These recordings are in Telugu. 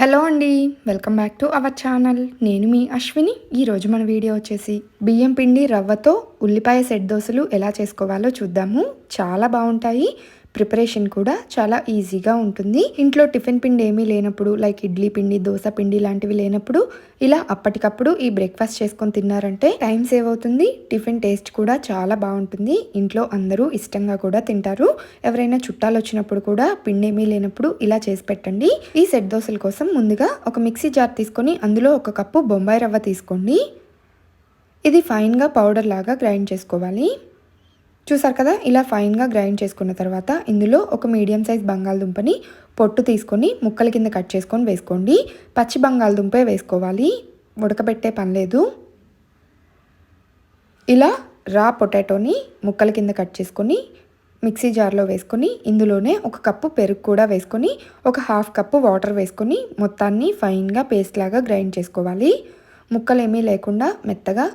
హలో అండి welcome back to our channel. నేను మీ అశ్విని. ఈరోజు మన వీడియో వచ్చేసి బియ్యం పిండి రవ్వతో ఉల్లిపాయ సెట్ దోశలు ఎలా చేసుకోవాలో చూద్దాము. చాలా బాగుంటాయి. ప్రిపరేషన్ కూడా చాలా ఈజీగా ఉంటుంది. ఇంట్లో టిఫిన్ పిండి ఏమీ లేనప్పుడు లైక్ ఇడ్లీ పిండి దోశ పిండి లాంటివి లేనప్పుడు ఇలా అప్పటికప్పుడు ఈ బ్రేక్ఫాస్ట్ చేసుకొని తిన్నారంటే టైం సేవ్ అవుతుంది. టిఫిన్ టేస్ట్ కూడా చాలా బాగుంటుంది. ఇంట్లో అందరూ ఇష్టంగా కూడా తింటారు. ఎవరైనా చుట్టాలు వచ్చినప్పుడు కూడా పిండి ఏమీ లేనప్పుడు ఇలా చేసి పెట్టండి. ఈ సెట్ దోశల కోసం ముందుగా ఒక మిక్సీ జార్ తీసుకొని అందులో ఒక కప్పు బొంబాయి రవ్వ తీసుకోండి. ఇది ఫైన్గా పౌడర్ లాగా గ్రైండ్ చేసుకోవాలి. చూసారు కదా? ఇలా ఫైన్గా గ్రైండ్ చేసుకున్న తర్వాత ఇందులో ఒక మీడియం సైజ్ బంగాళదుంపని పొట్టు తీసుకొని ముక్కల కింద కట్ చేసుకొని వేసుకోండి. పచ్చి బంగాళదుంపే వేసుకోవాలి. ఉడకబెట్టే పని లేదు. ఇలా రా పొటాటోని ముక్కల కింద కట్ చేసుకొని మిక్సీ జార్లో వేసుకొని ఇందులోనే ఒక కప్పు పెరుగు కూడా వేసుకొని ఒక హాఫ్ కప్పు వాటర్ వేసుకొని మొత్తాన్ని ఫైన్గా పేస్ట్ లాగా గ్రైండ్ చేసుకోవాలి. ముక్కలు ఏమీ లేకుండా మెత్తగా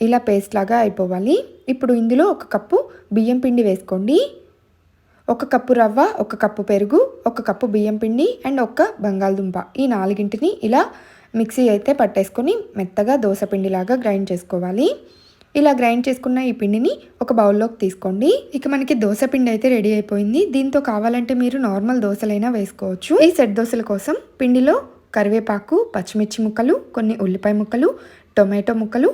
ఇలా పేస్ట్ లాగా అయిపోవాలి. ఇప్పుడు ఇందులో ఒక కప్పు బియ్యం పిండి వేసుకోండి. ఒక కప్పు రవ్వ ఒక కప్పు పెరుగు ఒక కప్పు బియ్యం పిండి అండ్ ఒక బంగాళదుంప. ఈ నాలుగింటిని ఇలా మిక్సీ అయితే పట్టేసుకొని మెత్తగా దోశ పిండిలాగా గ్రైండ్ చేసుకోవాలి. ఇలా గ్రైండ్ చేసుకున్న ఈ పిండిని ఒక బౌల్లోకి తీసుకోండి. ఇక మనకి దోశ పిండి అయితే రెడీ అయిపోయింది. దీంతో కావాలంటే మీరు నార్మల్ దోశలైనా వేసుకోవచ్చు. ఈ సెట్ దోశల కోసం పిండిలో కరివేపాకు పచ్చిమిర్చి ముక్కలు కొన్ని ఉల్లిపాయ ముక్కలు టొమాటో ముక్కలు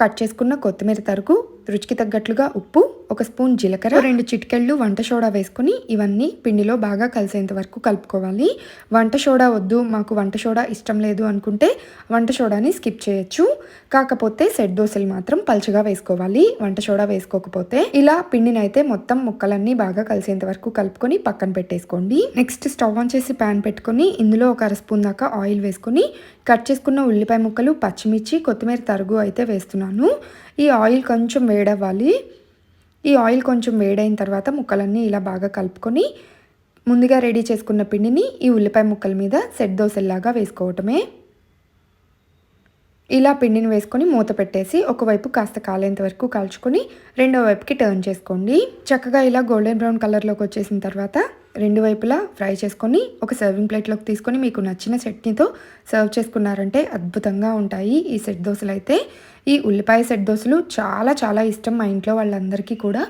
కట్ చేసుకున్న కొత్తిమీర తరుగు రుచికి తగ్గట్లుగా ఉప్పు ఒక స్పూన్ జీలకర్ర రెండు చిటికెళ్ళు వంట సోడా వేసుకుని ఇవన్నీ పిండిలో బాగా కలిసేంత వరకు కలుపుకోవాలి. వంట సోడా వద్దు మాకు వంట సోడా ఇష్టం లేదు అనుకుంటే వంట సోడాని స్కిప్ చేయొచ్చు. కాకపోతే సెట్ దోశలు మాత్రం పలుచగా వేసుకోవాలి. వంట సోడా వేసుకోకపోతే ఇలా పిండిని అయితే మొత్తం ముక్కలన్నీ బాగా కలిసేంత వరకు కలుపుకొని పక్కన పెట్టేసుకోండి. నెక్స్ట్ స్టవ్ ఆన్ చేసి ప్యాన్ పెట్టుకొని ఇందులో ఒక అర స్పూన్ దాకా ఆయిల్ వేసుకొని కట్ చేసుకున్న ఉల్లిపాయ ముక్కలు పచ్చిమిర్చి కొత్తిమీర తరుగు అయితే వేస్తున్నాను. ఈ ఆయిల్ కొంచెం వేడవ్వాలి. ఈ ఆయిల్ కొంచెం వేడైన తర్వాత ముక్కలన్నీ ఇలా బాగా కలుపుకొని ముందుగా రెడీ చేసుకున్న పిండిని ఈ ఉల్లిపాయ ముక్కల మీద సెట్ దోశల్లాగా వేసుకోవటమే. ఇలా పిండిని వేసుకొని మూత పెట్టేసి ఒకవైపు కాస్త కాలేంత వరకు కాల్చుకొని రెండో వైపుకి టర్న్ చేసుకోండి. చక్కగా ఇలా గోల్డెన్ బ్రౌన్ కలర్లోకి వచ్చేసిన తర్వాత రెండు వైపులా ఫ్రై చేసుకొని ఒక సర్వింగ్ ప్లేట్లోకి తీసుకొని మీకు నచ్చిన చట్నీతో సర్వ్ చేసుకున్నారంటే అద్భుతంగా ఉంటాయి ఈ సెట్ దోశలు అయితే. ఈ ఉల్లిపాయ సెట్ దోశలు చాలా చాలా ఇష్టం మా ఇంట్లో వాళ్ళందరికీ కూడా.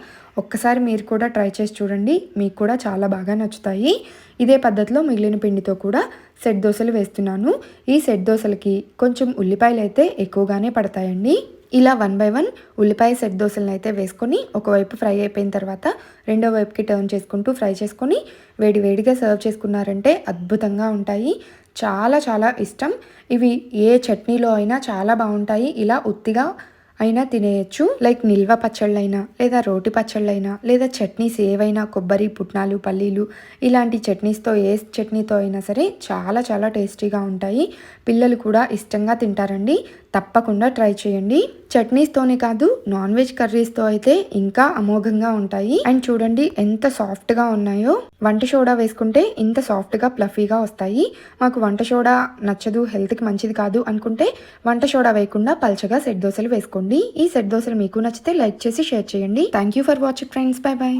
ఒక్కసారి మీరు కూడా ట్రై చేసి చూడండి మీకు కూడా చాలా బాగా నచ్చుతాయి. ఇదే పద్ధతిలో మిగిలిన పిండితో కూడా సెట్ దోశలు వేస్తున్నాను. ఈ సెట్ దోశలకి కొంచెం ఉల్లిపాయలు అయితే ఎక్కువగానే పడతాయండి. ఇలా వన్ బై వన్ ఉల్లిపాయ సెట్ దోశలను అయితే వేసుకొని ఒకవైపు ఫ్రై అయిపోయిన తర్వాత రెండో వైపుకి టర్న్ చేసుకుంటూ ఫ్రై చేసుకొని వేడి వేడిగా సర్వ్ చేసుకున్నారంటే అద్భుతంగా ఉంటాయి. చాలా చాలా ఇష్టం. ఇవి ఏ చట్నీలో అయినా చాలా బాగుంటాయి. ఇలా ఉత్తిగా అయినా తినేయచ్చు. లైక్ నిల్వ పచ్చళ్ళైనా లేదా రోటి పచ్చళ్ళైనా లేదా చట్నీస్ ఏవైనా కొబ్బరి పుట్నాలు పల్లీలు ఇలాంటి చట్నీస్తో ఏ చట్నీతో అయినా సరే చాలా చాలా టేస్టీగా ఉంటాయి. పిల్లలు కూడా ఇష్టంగా తింటారండి. తప్పకుండా ట్రై చేయండి. చట్నీస్తోనే కాదు నాన్ వెజ్ కర్రీస్తో అయితే ఇంకా అమోఘంగా ఉంటాయి. అండ్ చూడండి ఎంత సాఫ్ట్గా ఉన్నాయో. వంట సోడా వేసుకుంటే ఇంత సాఫ్ట్గా ప్లఫీగా వస్తాయి. మాకు వంట సోడా నచ్చదు హెల్త్కి మంచిది కాదు అనుకుంటే వంట సోడా వేయకుండా పల్చగా సెట్ దోశలు వేసుకోండి. ఈ సెట్ దోశలు మీకు నచ్చితే లైక్ చేసి షేర్ చేయండి. Thank you for watching friends. Bye bye.